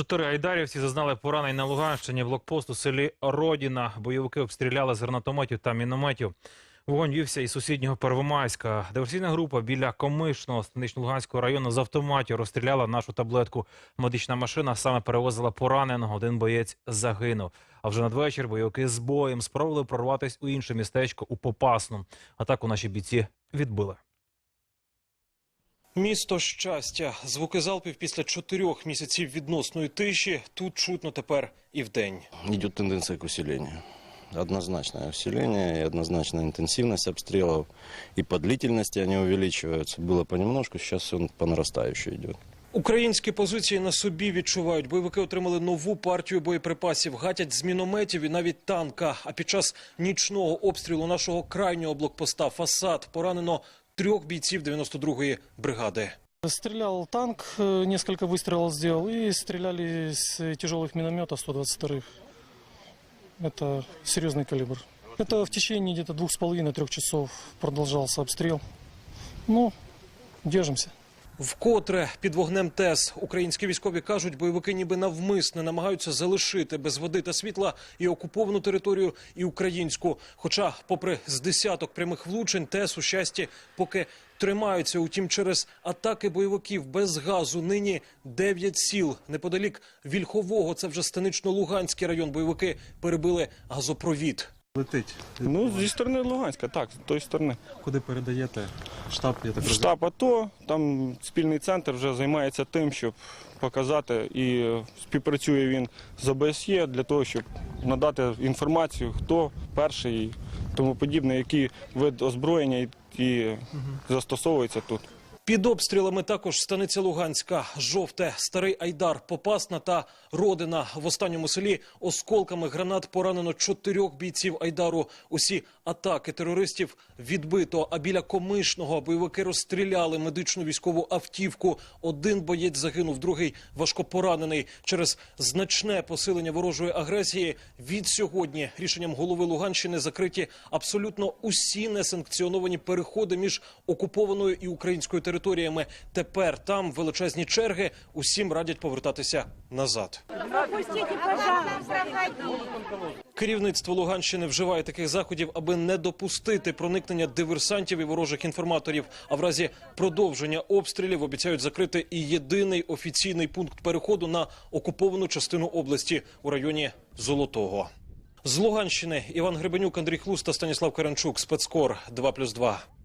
Чотири айдарівці зазнали поранень на Луганщині. Блокпост у селі Родіна. Бойовики обстріляли з гранатометів та мінометів. Вогонь вівся із сусіднього Первомайська. Диверсійна група біля Комишного станично-Луганського району з автоматів розстріляла нашу таблетку. Медична машина саме перевозила пораненого. Один боєць загинув. А вже надвечір бойовики з боєм спробували прорватися у інше містечко у Попасну. Атаку наші бійці відбили. Місто щастя. Звуки залпів після чотирьох місяців відносної тиші тут чутно тепер і вдень. Идет тенденция к усилению. Однозначное усиление и однозначная интенсивность обстрелов. И по длительности они увеличиваются. Было понемножку, сейчас он по нарастающей идет. Українські позиції на собі відчувають. Бойовики отримали нову партію боєприпасів, гатять з мінометів і навіть танка. А під час нічного обстрілу нашого крайнього блокпоста «Фасад» поранено трьох бійців 92-ї бригади. Стрелял танк, э, несколько выстрелов сделал, и стреляли с тяжелых минометов 122-х. Это серьезный калибр. Это в течение где-то двух с половиной-трех часов продолжался обстрел. Ну, держимся. Вкотре під вогнем ТЕС українські військові кажуть, бойовики ніби навмисне намагаються залишити без води та світла і окуповану територію, і українську. Хоча, попри з десяток прямих влучень, ТЕС у щасті поки тримаються. Утім, через атаки бойовиків без газу нині дев'ять сіл неподалік Вільхового. Це вже станично-луганський район. Бойовики перебили газопровід. Летить. Ну, зі сторони Луганська, так, з тої сторони. Куди передаєте? Штаб, я так розумію. Штаб АТО, там спільний центр вже займається тим, щоб показати і співпрацює він з ОБСЄ для того, щоб надати інформацію, хто перший і тому подібне, який вид озброєння і, і застосовується тут. Під обстрілами також станиця Луганська, жовте, старий Айдар, Попасна та Родина. В останньому селі осколками гранат поранено чотирьох бійців Айдару. Усі атаки терористів відбито. А біля Комишного бойовики розстріляли медичну військову автівку. Один боєць загинув, другий важко поранений. Через значне посилення ворожої агресії від сьогодні рішенням голови Луганщини закриті абсолютно усі несанкціоновані переходи між окупованою і українською територіями. Тепер там величезні черги. Усім радять повертатися назад. Керівництво Луганщини вживає таких заходів, аби не допустити проникнення диверсантів і ворожих інформаторів. А в разі продовження обстрілів обіцяють закрити і єдиний офіційний пункт переходу на окуповану частину області у районі Золотого. З Луганщини Іван Гребенюк, Андрій Хлус та Станіслав Каранчук. Спецкор 2+,2.